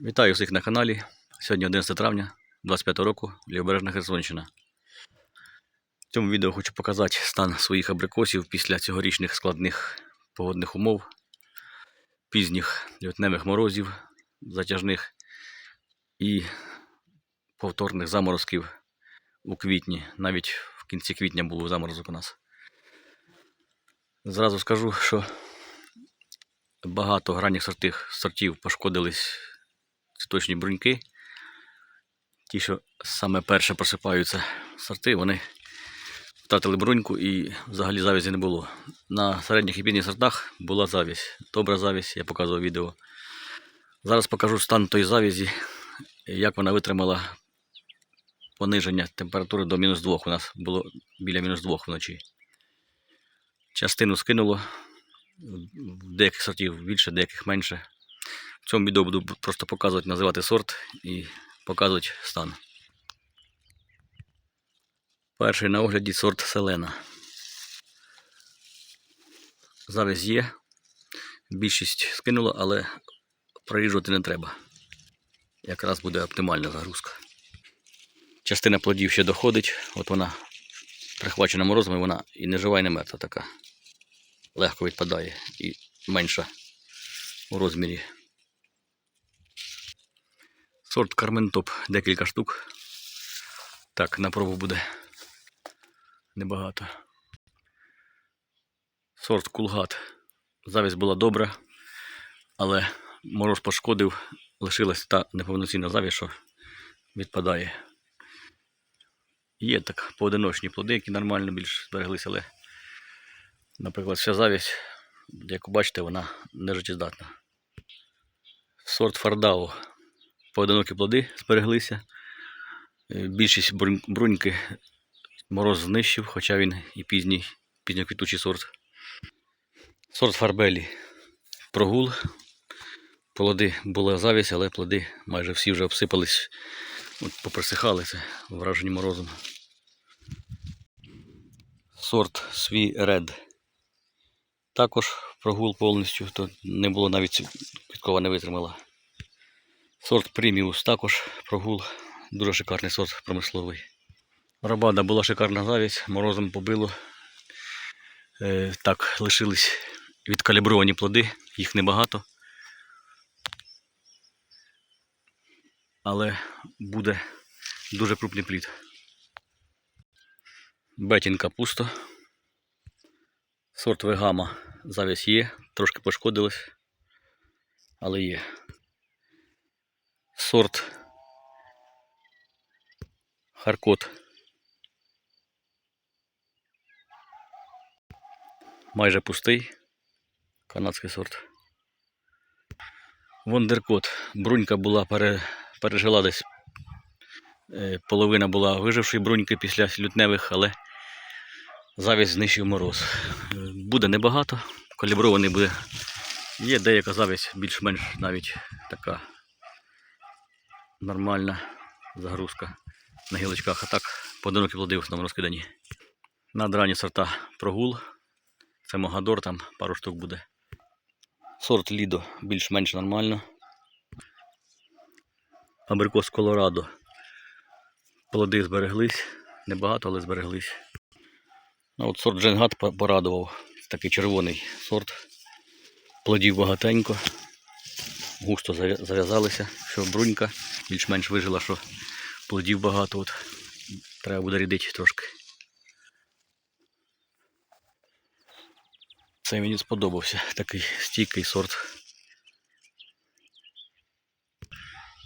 Вітаю всіх на каналі. Сьогодні 11 травня 25 року, Лівобережна Херсонщина. В цьому відео хочу показати стан своїх абрикосів після цьогорічних складних погодних умов, пізніх лютневих морозів, затяжних і повторних заморозків у квітні. Навіть в кінці квітня був заморозок у нас. Зразу скажу, що багато гранніх сортів, сортів пошкодились цвіточні бруньки. Ті, що саме перше просипаються сорти, вони втратили бруньку і взагалі завязі не було. На середніх і пізніх сортах була завість. Добра завість, я показував відео. Зараз покажу стан тої завязі, як вона витримала пониження температури до мінус 2. У нас було біля мінус 2 вночі. Частину скинуло, в деяких сортів більше, деяких менше. В цьому відео буду просто показувати, називати сорт і показувати стан. Перший на огляді сорт селена. Завязь є. Більшість скинула, але проріжувати не треба. Якраз буде оптимальна загрузка. Частина плодів ще доходить, от вона прихвачена морозом, і вона і не жива, і не мертва така. Легко відпадає і менша у розмірі. Сорт Карментоп декілька штук. Так, на пробу буде небагато. Сорт Кулгат. Завість була добра, але мороз пошкодив, лишилась та неповноцінна завість, що відпадає. Є так поодиночні плоди, які нормально більш збереглися, але, наприклад, вся завість, як бачите, вона не життєздатна. Сорт Фардау поодинокі плоди збереглися. Е, Більшість бруньки мороз знищив, хоча він і пізній, пізньоквітучий сорт. Сорт Фарбелі. Прогул. Плоди була завість, але плоди майже всі вже обсипались, от поприсихали це вражені морозом. Сорт свій ред. Також прогул повністю, то не було навіть квіткова не витримала. Сорт преміус також прогул. Дуже шикарний сорт промисловий. Рабада була шикарна завість, морозом побило. Е, так, лишились відкалібровані плоди, їх небагато. Але буде дуже крупний плід. Бетінка пусто. Сорт вегама завість є, трошки пошкодилась, але є. Сорт Харкот. Майже пустий. Канадський сорт. Вондеркот. Брунька була пере, пережила десь. е, Половина була вижившої бруньки після лютневих, але завість знищив мороз. Е, Буде небагато, калібрований буде. Є деяка завість більш-менш навіть така нормальна загрузка на гілочках, а так поодинокі плоди в основному розкидані. На драні сорта прогул. Це Могадор, там пару штук буде. Сорт Лідо більш-менш нормально. Абрикос Колорадо. Плоди збереглись. Небагато, але збереглись. Ну, от сорт Дженгат порадував. Такий червоний сорт. Плодів багатенько. Густо зав'язалися, що брунька більш-менш вижила, що плодів багато. От. Треба буде рідити трошки. Це мені сподобався. Такий стійкий сорт.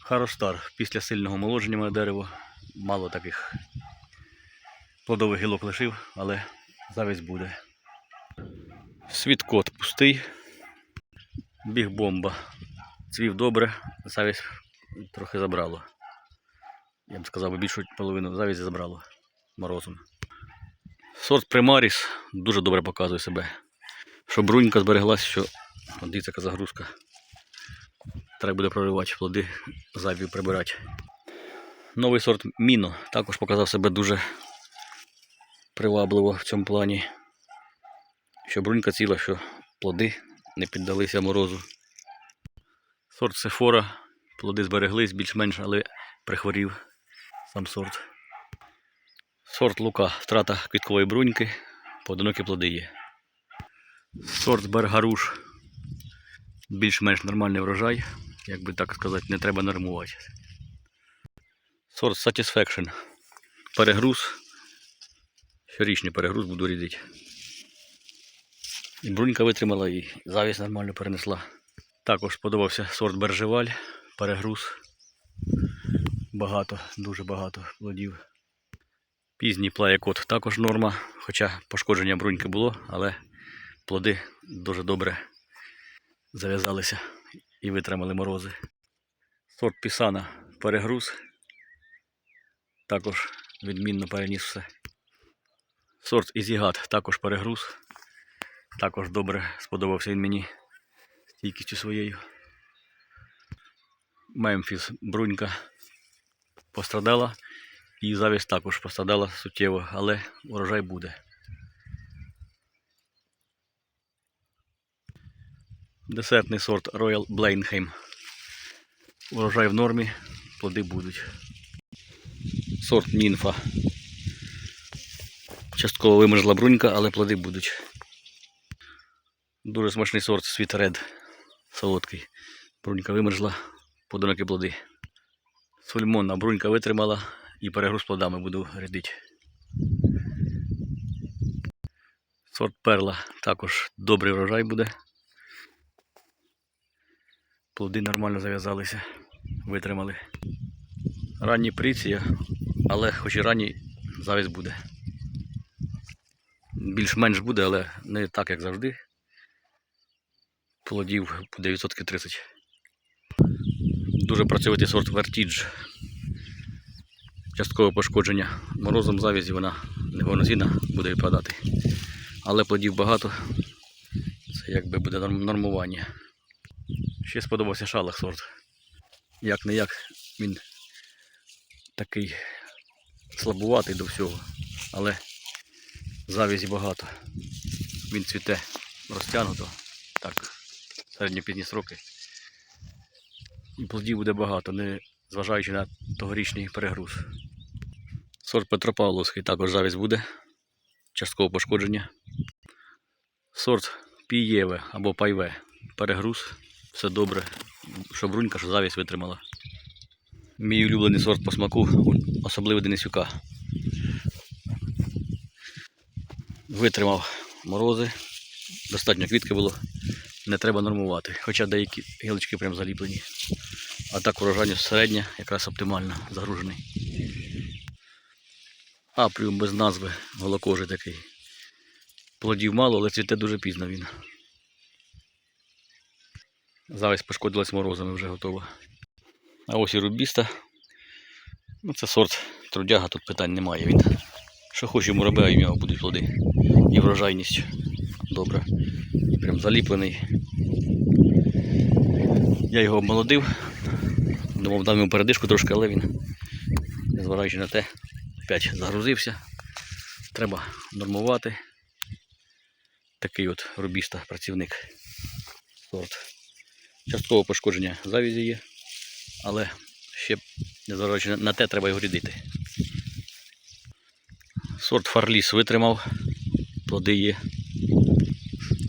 Харостар. Після сильного молодження моє дерево. Мало таких плодових гілок лишив, але завість буде. Світкот пустий. Біг бомба. Цвів добре, завість трохи забрало. Я б сказав, більшу половину завізі забрало морозом. Сорт Примаріс дуже добре показує себе. Що брунька збереглась, що дивіться, яка загрузка. Треба буде проривати плоди, зайві прибирати. Новий сорт Міно також показав себе дуже привабливо в цьому плані. Що брунька ціла, що плоди не піддалися морозу. Сорт Сефора Плоди збереглись більш-менш, але прихворів сам сорт. Сорт лука, втрата квіткової бруньки, поодинокі плоди є. Сорт бергаруш, більш-менш нормальний врожай, як би так сказати, не треба нормувати. Сорт Satisfaction. Перегруз. Щорічний перегруз буду рідити. І брунька витримала і завість нормально перенесла. Також сподобався сорт Бержеваль, перегруз. Багато, дуже багато плодів. Пізній плаякот також норма, хоча пошкодження бруньки було, але плоди дуже добре зав'язалися і витримали морози. Сорт Пісана перегруз. Також відмінно переніс все. Сорт Ізігат також перегруз. Також добре сподобався він мені стійкістю своєю. Мемфіс брунька пострадала і завість також пострадала суттєво, але урожай буде. Десертний сорт Royal Blenheim. Урожай в нормі, плоди будуть. Сорт нінфа. Частково вимерзла брунька, але плоди будуть. Дуже смачний сорт Sweet Red. Солодкий. Брунька вимерзла, подоноки плоди. Сульмонна брунька витримала і перегруз плодами буду рядити. Сорт перла також добрий врожай буде. Плоди нормально зав'язалися, витримали. Ранні приція, але хоч і ранній завість буде. Більш-менш буде, але не так, як завжди. Плодів буде відсотки 30. Дуже працьовитий сорт Vertige. Часткове пошкодження морозом завізі вона неповноцінна буде відпадати. Але плодів багато. Це якби буде нормування. Ще сподобався шалах сорт. Як не як він такий слабуватий до всього, але завізі багато. Він цвіте розтягнуто, так, середньопізні плодів буде багато, не зважаючи на тогорічний перегруз. Сорт Петропавловський також завість буде, часткове пошкодження. Сорт Пієве або Пайве. Перегруз, все добре. Що брунька, що завість витримала. Мій улюблений сорт по смаку, особливо Денисюка. Витримав морози, достатньо квітки було, не треба нормувати. Хоча деякі гілочки прям заліплені. А так урожайність середня, якраз оптимально загружений. Апріум без назви, голокожий такий. Плодів мало, але цвіте дуже пізно він. Зависть пошкодилась морозами, вже готова. А ось і рубіста. Ну, це сорт трудяга, тут питань немає. Він що хоче йому роби, а в нього будуть плоди. І врожайність добра. Прям заліплений. Я його обмолодив. Думав, дам йому передишку трошки, але він, незважаючи на те, опять загрузився. Треба нормувати. Такий от рубіста працівник сорт. Часткове пошкодження завізі є, але ще, незважаючи на- те, треба його рядити. Сорт Фарліс витримав, плоди є.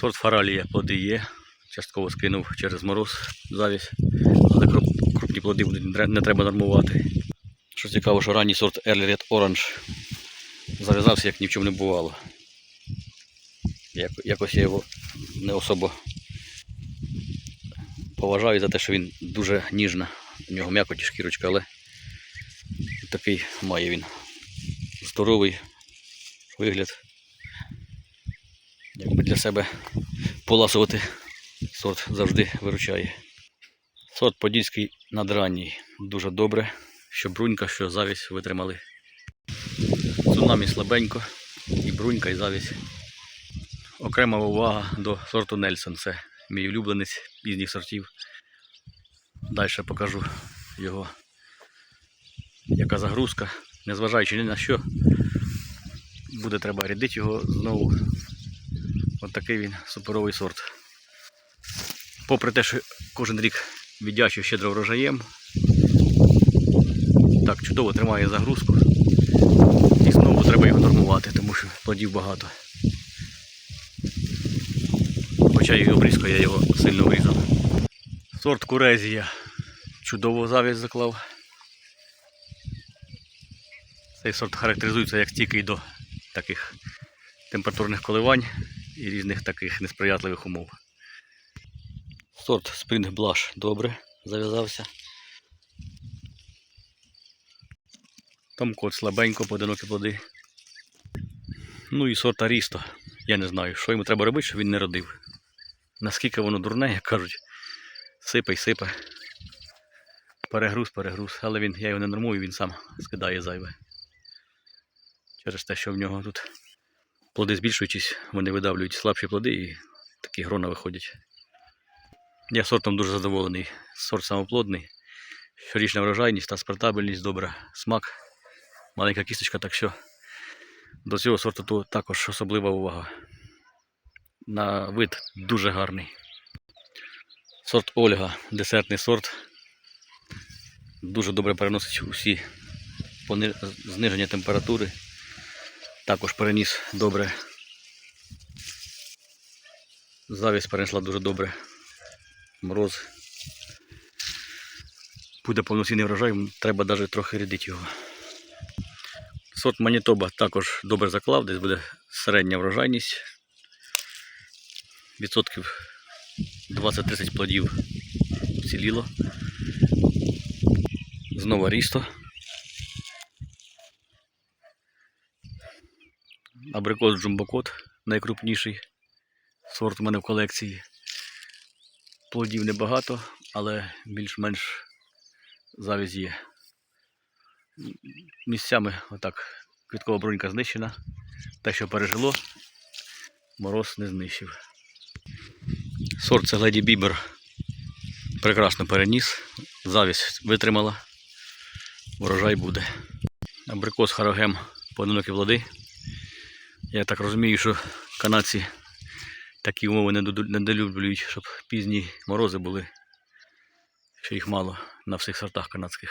Сорт Фаралія плоди є. Частково скинув через мороз завість, але круп- крупні плоди не треба нормувати. Що цікаво, що ранній сорт Early Red Orange зав'язався, як ні в чому не бувало. Як, якось я його не особо поважаю за те, що він дуже ніжна. У нього м'якоті шкірочка, але такий має він здоровий вигляд. Якби для себе поласувати сорт завжди виручає. Сорт подільський надранній. Дуже добре, що брунька, що завість витримали. Цунамі слабенько, і брунька, і завість. Окрема увага до сорту Нельсон. Це мій улюбленець пізніх сортів. Далі покажу його, яка загрузка. Незважаючи ні на що, буде треба рядити його знову. От такий він суперовий сорт. Попри те, що кожен рік віддячив щедро врожаєм. Так, чудово тримає загрузку. І знову треба його нормувати, тому що плодів багато. Хоча і обрізкою я його сильно врізав. Сорт Курезія. Чудово завість заклав. Цей сорт характеризується як стійкий до таких температурних коливань і різних таких несприятливих умов. Сорт Spring Blush добре зав'язався. Там кот слабенько, поодинокі плоди. Ну і сорт Арісто. Я не знаю, що йому треба робити, щоб він не родив. Наскільки воно дурне, як кажуть, сипе й сипе. Перегруз, перегруз. Але він, я його не нормую, він сам скидає зайве. Через те, що в нього тут плоди збільшуючись, вони видавлюють слабші плоди і такі грона виходять. Я сортом дуже задоволений. Сорт самоплодний. Щорічна врожайність, транспортабельність, добра, смак, маленька кісточка, так що до цього сорту також особлива увага. На вид дуже гарний. Сорт Ольга, десертний сорт. Дуже добре переносить усі зниження температури. Також переніс добре. Завість перенесла дуже добре. Мороз. Буде повноцінний врожай, треба навіть трохи рядити його. Сорт Манітоба також добре заклав, десь буде середня врожайність. Відсотків 20-30 плодів вціліло. Знову рісто. Абрикос Джумбокот найкрупніший сорт у мене в колекції. Плодів небагато, але більш-менш завязь є. Місцями отак квіткова бронька знищена. Те, що пережило, мороз не знищив. Сорт це Леді Бібер прекрасно переніс, завість витримала, урожай буде. Абрикос Харогем поодинокі плоди. Я так розумію, що канадці такі умови не долюблюють, щоб пізні морози були. Що їх мало на всіх сортах канадських.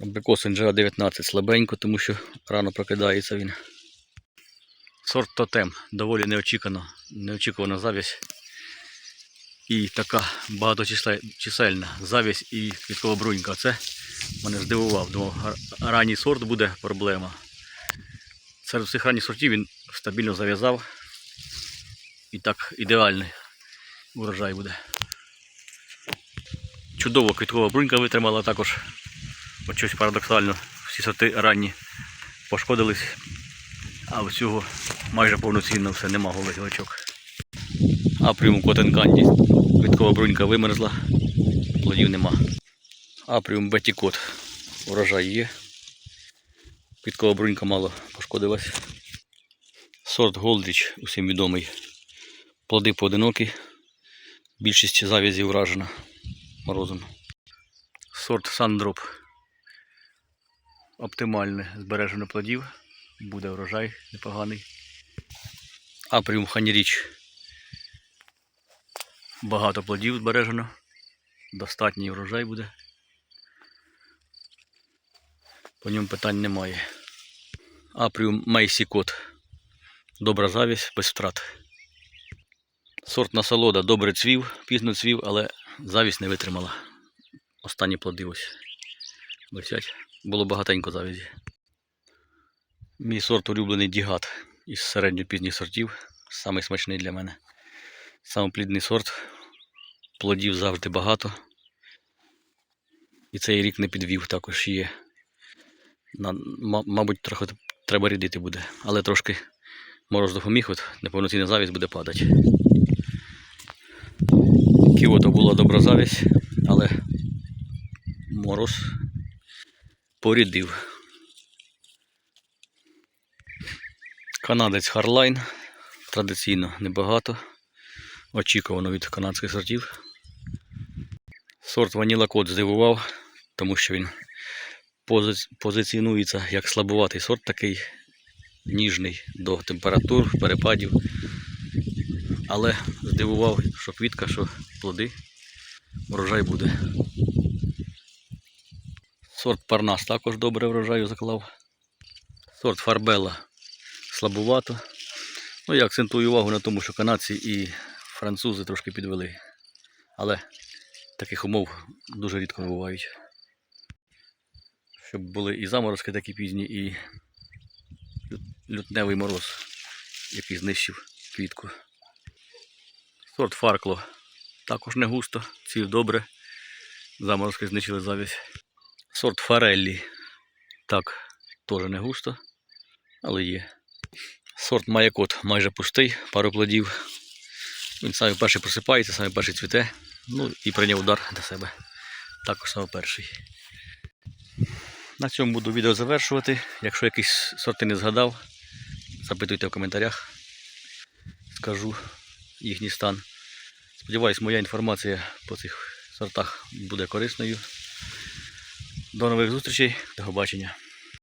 Абрикос NGA 19 слабенько, тому що рано прокидається він. Сорт Тотем доволі неочікувано, неочікувана завість. І така багаточисельна завість і квіткова брунька. Це мене здивував. Думав, ранній сорт буде проблема. Серед всіх ранніх сортів він стабільно зав'язав. І так ідеальний урожай буде. Чудово квіткова брунька витримала також. От щось парадоксально. Всі сорти ранні пошкодились, а у цього майже повноцінно все, нема голих гілочок. Апріум Cotton Candy. Квіткова брунька вимерзла, плодів нема. Апріум Бетікот. Урожай є. Квіткова брунька мало пошкодилась. Сорт Голдріч, усім відомий. Плоди поодинокі. Більшість завязі вражена морозом. Сорт Сандроп. Оптимальне збережено плодів. Буде врожай непоганий. Апріум Ханіріч. Багато плодів збережено. Достатній врожай буде. По ньому питань немає. Апріум Мейсікот. Добра завість, без втрат. Сорт насолода добре цвів, пізно цвів, але завість не витримала. Останні плоди ось висять. Було багатенько завязі. Мій сорт улюблений дігат із середньопізніх сортів. Самий смачний для мене. Самоплідний сорт. Плодів завжди багато. І цей рік не підвів також є. На, мабуть, трохи треба рідити буде. Але трошки мороз допоміг, от неповноцінна завість буде падати. Кіото була добра завість, але мороз порідив. Канадець Харлайн. Традиційно небагато. Очікувано від канадських сортів. Сорт Ваніла Кот здивував, тому що він позиціонується як слабуватий сорт, такий ніжний до температур, перепадів. Але здивував, що квітка, що плоди Врожай буде. Сорт Парнас також добре врожаю заклав. Сорт Фарбела слабувато. Ну, я акцентую увагу на тому, що канадці і французи трошки підвели. Але таких умов дуже рідко бувають. Щоб були і заморозки такі пізні, і лютневий мороз, який знищив квітку. Сорт Фаркло також не густо, ців добре. Заморозки знищили завість. Сорт Фареллі так, теж не густо, але є. Сорт Маякот майже пустий, пару плодів. Він саме перший просипається, саме перший цвіте. Ну і прийняв удар на себе. Також саме перший. На цьому буду відео завершувати. Якщо якісь сорти не згадав, запитуйте в коментарях. Скажу їхній стан. Сподіваюсь, моя інформація по цих сортах буде корисною. До нових зустрічей, до побачення.